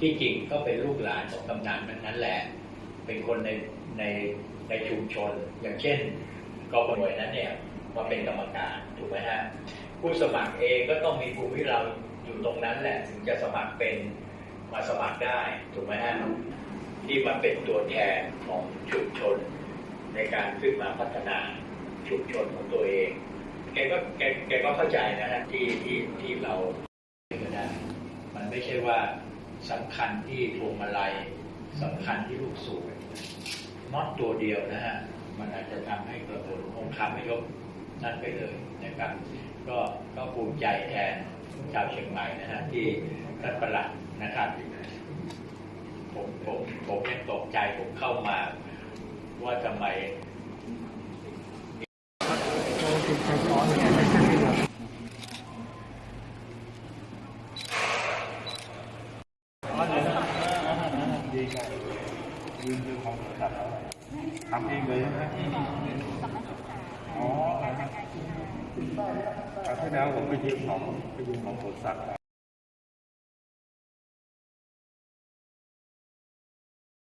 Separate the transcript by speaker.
Speaker 1: ที่จริงก็เป็นลูกหลานของกำนันนั้นนั้นแหละ เป็นคนในในในชุมชน อย่างเช่นกบหน่วยนั้นเนี่ยมาเป็นกรรมการถูกไหมฮะผู้สมัครเองก็ต้องมีภูมิเราอยู่ตรงนั้นแหละ ถึงจะสมัครเป็นมาสมัครได้ถูกไหมฮะที่มาเป็นตัวแทนของชุมชน ในการขึ้นมาพัฒนาชุมชนของตัวเองแกก็แกแกก็เข้าใจนะฮะที่ที่ที่เราก็ได้มันไม่ใช่ว่า สำคัญที่พวงมาลัยสำคัญที่ลูกสูบน็อตตัวเดียวนะฮะ มันอาจจะทำให้เกิดผลองค์คาพยพนั่นไปเลยนะครับ ก็ก็ภูมิใจแทนชาวเชียงใหม่นะฮะที่ท่านประหลัดนะครับผมผมผมยังตกใจผมเข้ามา ว่าทำไม
Speaker 2: ดีครับ ยืนดูของสัตว์ทำเองเลยใช่ไหมอ๋อคราวที่แล้วผมไปยืมของไปยืมของสวนสัตว์